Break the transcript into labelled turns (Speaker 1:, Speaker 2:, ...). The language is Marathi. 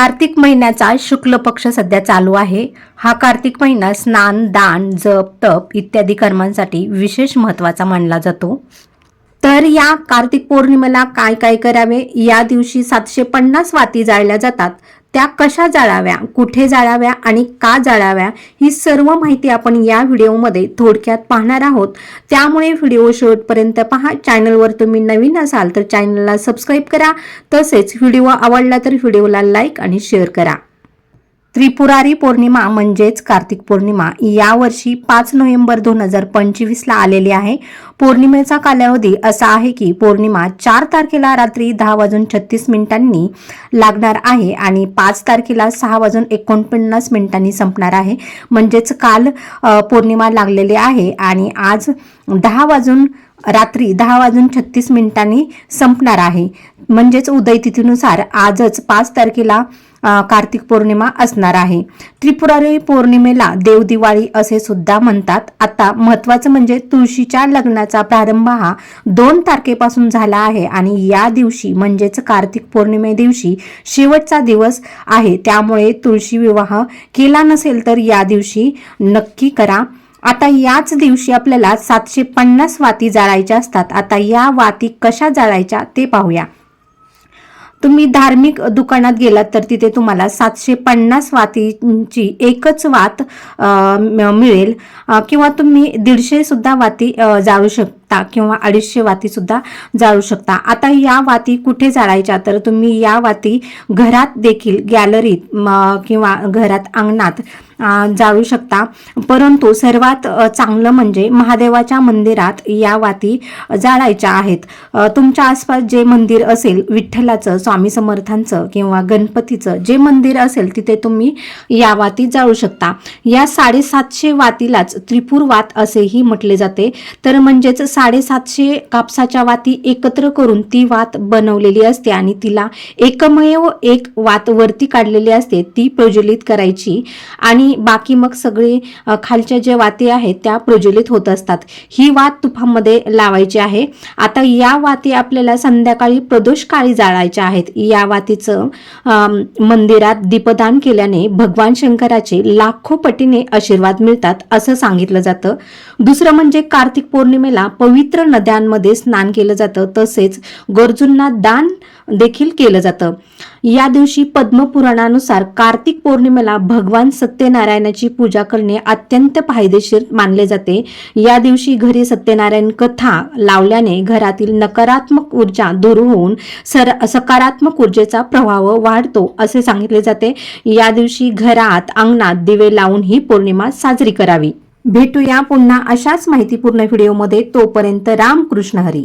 Speaker 1: कार्तिक महिन्याचा शुक्ल पक्ष सध्या चालू आहे. हा कार्तिक महिना स्नान दान जप तप इत्यादी कर्मांसाठी विशेष महत्त्वाचा मानला जातो. तर या कार्तिक पौर्णिमेला काय काय करावे? या दिवशी सातशे पन्नास वाती जाळल्या जातात. त्या कशा जाळाव्या कुठे जाळाव्या आणि का जाळाव्या ही सर्व माहिती आपण या व्हिडिओमध्ये थोडक्यात पाहणार आहोत. त्यामुळे व्हिडिओ शेवटपर्यंत पहा. चॅनलवर तुम्ही नवीन असाल तर चॅनलला सबस्क्राईब करा. तसेच व्हिडिओ आवडला तर व्हिडिओला लाईक आणि शेअर करा. त्रिपुरारी पौर्णिमा म्हणजेच कार्तिक पौर्णिमा यावर्षी पाच नोव्हेंबर दोन हजार पंचवीसला आलेली आहे. पौर्णिमेचा कालावधी असा आहे की पौर्णिमा चार तारखेला रात्री दहा वाजून छत्तीस मिनिटांनी लागणार आहे आणि पाच तारखेला सहा वाजून एकोणपन्नास मिनिटांनी संपणार आहे. म्हणजेच काल पौर्णिमा लागलेली आहे आणि आज दहा वाजून रात्री दहा वाजून छत्तीस मिनिटांनी संपणार आहे. म्हणजेच उदय तिथीनुसार आजच पाच तारखेला कार्तिक पौर्णिमा असणार आहे. त्रिपुरारी पौर्णिमेला देवदिवाळी असे सुद्धा म्हणतात. आता महत्वाचं म्हणजे तुळशीच्या लग्नाचा प्रारंभ हा दोन तारखेपासून झाला आहे आणि या दिवशी म्हणजेच कार्तिक पौर्णिमे दिवशी शेवटचा दिवस आहे. त्यामुळे तुळशी विवाह केला नसेल तर या दिवशी नक्की करा. आता याच दिवशी आपल्याला सातशे पन्नास वाती जाळायच्या असतात. आता या वाती कशा जाळायच्या ते पाहूया. तुम्ही धार्मिक दुकानात गेलात तर तिथे तुम्हाला सातशे पन्नास वातींची एकच वात मिळेल. किंवा तुम्ही दीडशे सुद्धा वाती जाळू शकता. किंवा अडीचशे वाती सुद्धा जाळू शकता. आता या वाती कुठे जाळायच्या? तर तुम्ही या वाती घरात देखील गॅलरीत किंवा घरात अंगणात जाळू शकता. परंतु सर्वात चांगलं म्हणजे महादेवाच्या मंदिरात या वाती जाळायच्या आहेत. तुमच्या आसपास जे मंदिर असेल विठ्ठलाचं स्वामी समर्थांचं किंवा गणपतीचं जे मंदिर असेल तिथे तुम्ही या वाती जाळू शकता. या साडेसातशे वातीलाच त्रिपुर वात असेही म्हटले जाते. तर म्हणजेच साडेसातशे कापसाच्या वाती एकत्र करून ती वात बनवलेली असते आणि तिला एकमेव एक वात वरती काढलेली असते ती प्रज्वलित करायची. आणि बाकी मग सगळे खालच्या ज्या वाती आहेत त्या प्रज्वलित होत असतात. ही वात तुफामध्ये लावायची आहे. आता या वाती आपल्याला संध्याकाळी प्रदोषकाळी जाळायच्या आहेत. या वातीचं मंदिरात दीपदान केल्याने भगवान शंकराचे लाखो पटीने आशीर्वाद मिळतात असं सांगितलं जातं. दुसरं म्हणजे कार्तिक पौर्णिमेला पवित्र नद्यांमध्ये स्नान केलं जातं तसेच गरजूंना दान देखील केलं जातं. या दिवशी पद्मपुराणानुसार कार्तिक पौर्णिमेला भगवान सत्यनारायणाची पूजा करणे अत्यंत फायदेशीर मानले जाते. या दिवशी घरी सत्यनारायण कथा लावल्याने घरातील नकारात्मक ऊर्जा दूर होऊन सर सकारात्मक ऊर्जेचा प्रभाव वाढतो असे सांगितले जाते. या दिवशी घरात अंगणात दिवे लावून ही पौर्णिमा साजरी करावी. भेटूया पुन्हा अशाच माहितीपूर्ण व्हिडिओमध्ये. तोपर्यंत रामकृष्ण हरी.